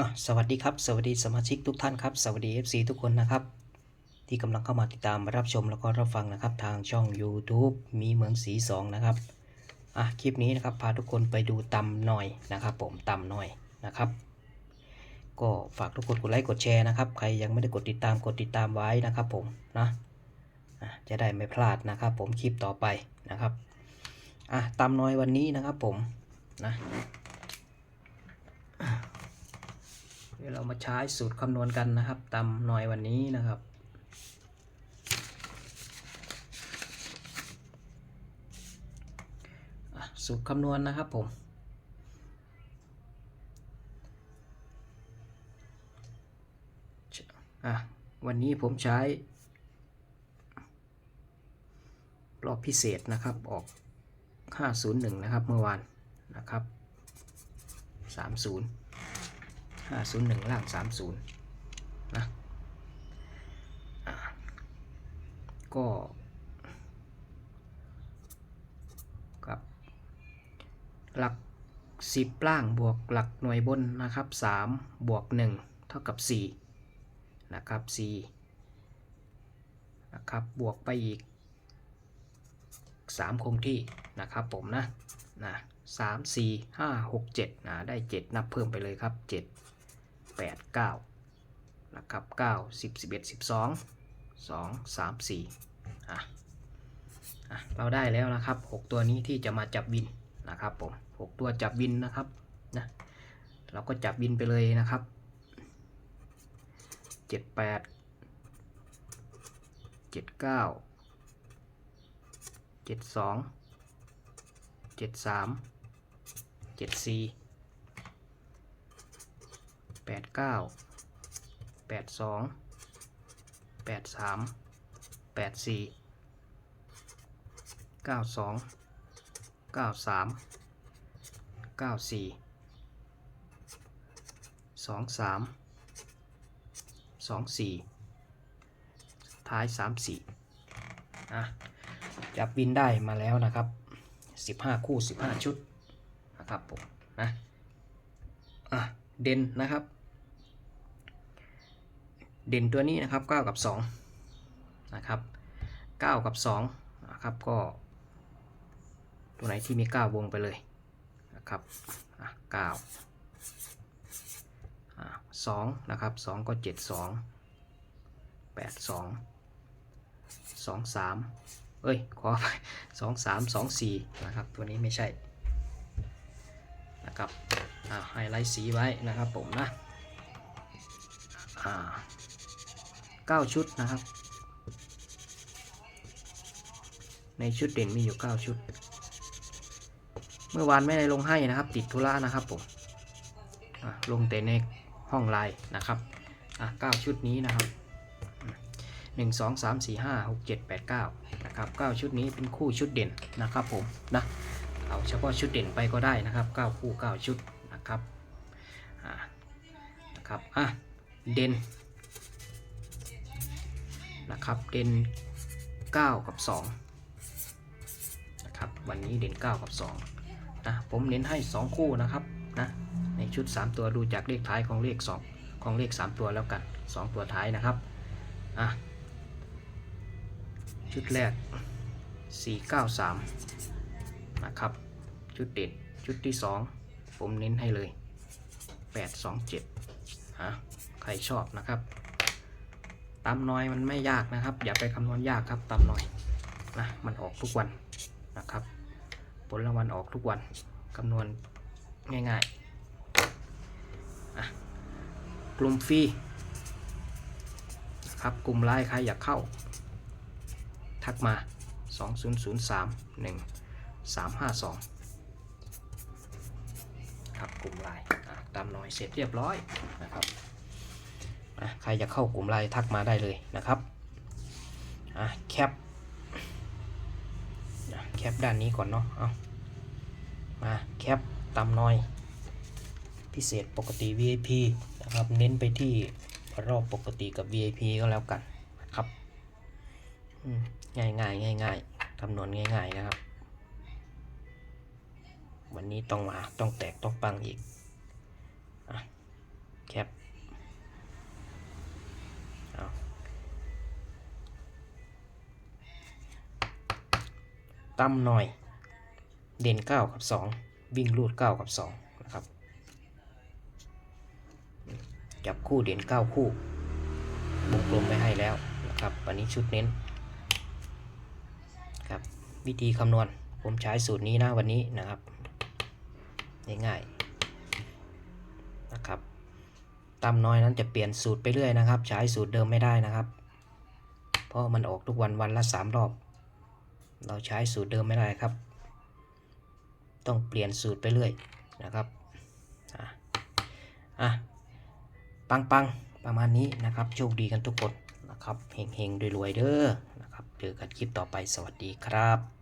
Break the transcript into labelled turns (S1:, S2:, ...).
S1: อะสวัสดีครับ สวัสดีสมาชิกทุกท่านครับ สวัสดี FC ทุกคนนะครับ ที่กำลังเข้ามาติดตามรับชมแล้วก็รับฟังนะครับ ทางช่อง YouTube มีเหมืองสีสองนะครับอะคลิปนี้นะครับพาทุกคนไปดูตำหน่อยนะครับ ผมตำหน่อยนะครับ ก็ฝากทุกคนกดไลค์กดแชร์นะครับใครยังไม่ได้กดติดตามกดติดตามไว้นะครับ ผมนะอะจะได้ไม่พลาดนะครับ ผมคลิปต่อไปนะครับอะตำหน่อยวันนี้นะครับ ผมนะ เดี๋ยวเรามาใช้สูตรคำนวณกันนะครับตำหน่อยวันนี้นะครับสูตรคำนวณนะครับผมวันนี้ผมใช้รอบพิเศษนะครับออก 501 นะครับเมื่อวานนะครับ 30 501ล่าง30นะอะก็กับหลัก10ล่างบวกหลักหน่วยบนนะครับ3บวก1เท่ากับ4นะครับ4นะครับบวกไปอีก3คงที่นะครับผมนะนะสามสี่ห้าหกเจ็ดนะได้เจ็ดนับเพิ่มไปเลยครับเจ็ด 8 9นะครับ9 10 11 12 2 3 4อะอะเราได้แล้วนะครับ 6 ตัวนี้ที่จะมาจับวินนะครับผม6ตัวจับวินนะครับนะเราก็จับวินไปเลยนะครับ 7 8 7 9 7 2 7 3 7 4 แปดเก้าแปดสองแปดสามแปดสี่เก้าสองเก้าสามเก้าสี่สองสามสองสี่ท้ายสามสี่อะจับวินได้มาแล้วนะครับ15คู่15ชุดนะครับผมนะอะเด่นนะครับ เด่นตัวนี้นะครับ 9 กับ2นะครับ9 กับ2นะครับก็ ตัวไหนที่มี 9 วงไปเลยนะครับอะ9อะ2นะครับ2ก็7 2 8 2 2 3เอ้ย ขอไปสองสามสองสี่นะครับ ตัวนี้ไม่ใช่นะครับไฮไลท์สีไว้นะครับผมนะอ่า เก้าชุดนะครับ ในชุดเด่นมีอยู่เก้าชุด เมื่อวานไม่ได้ลงให้นะครับ ติดธุระนะครับผมลงแต่ในห้องไลน์นะครับอะเก้าชุดนี้นะครับ 1 2 3 4 5 6 7 8 9นะครับ9ชุดนี้เป็นคู่ชุดเด่นนะครับผมนะเอาเฉพาะชุดเด่นไปก็ได้นะครับ 9 คู่ 9 ชุดนะครับนะครับอะเด่น นะครับ เด่น 9 กับ2นะครับวันนี้เด่น 9 กับ2นะผมเน้นให้ 2 คู่นะครับนะในชุด 3 ตัวดูจากเลขท้ายของเลข 2 ของเลข 3 ตัวแล้วกัน 2 ตัวท้ายนะครับอะชุดแรก 493 นะครับ ชุดเด่นชุดที่ 2 ผมเน้นให้เลย 827ฮะใครชอบนะครับ ตำน้อยมันไม่ยากนะครับ อย่าไปคำนวณยากครับตำน้อยนะมันออกทุกวันนะครับ ผลรางวัลออกทุกวันคำนวณง่ายๆกลุ่มฟรีครับกลุ่มไลน์ใครอยากเข้า ทักมา 2003 1352 ครับกลุ่มไลน์ตามน่อยเสร็จเรียบร้อยนะครับ อะใครอยากเข้ากลุ่มไลน์ทักมาได้เลยนะครับอะแคปแคปด้านนี้ก่อนเนาะเอามาแคปตามหน่อย พิเศษปกติ VIP นะครับ เน้นไปที่รอบปกติกับ VIP ก็แล้วกันนะครับง่ายง่ายง่ายง่ายคำนวณง่าย ๆ นะครับ วันนี้ต้องมาต้องแตกต้องปังอีกอแคป ตั้มหน่อย เด่น 9 กับ 2 วิ่งรูด 9 กับ2นะครับ จับคู่เด่น 9 คู่วงกลมไปให้แล้วนะครับ วันนี้ชุดเน้นครับ วิธีคำนวณ ผมใช้สูตรนี้นะวันนี้นะครับง่ายๆนะครับตามน้อยนั้นจะเปลี่ยนสูตรไปเรื่อยนะครับ ใช้สูตรเดิมไม่ได้นะครับ เพราะมันออกทุกวันวันละ 3 รอบ เราใช้สูตรเดิมไม่ได้ครับ ต้องเปลี่ยนสูตรไปเรื่อยนะครับอะอะปังปังประมาณนี้นะครับ โชคดีกันทุกคนนะครับเฮงเฮงรวยรวยเด้อนะครับเจอกันคลิปต่อไปสวัสดีครับ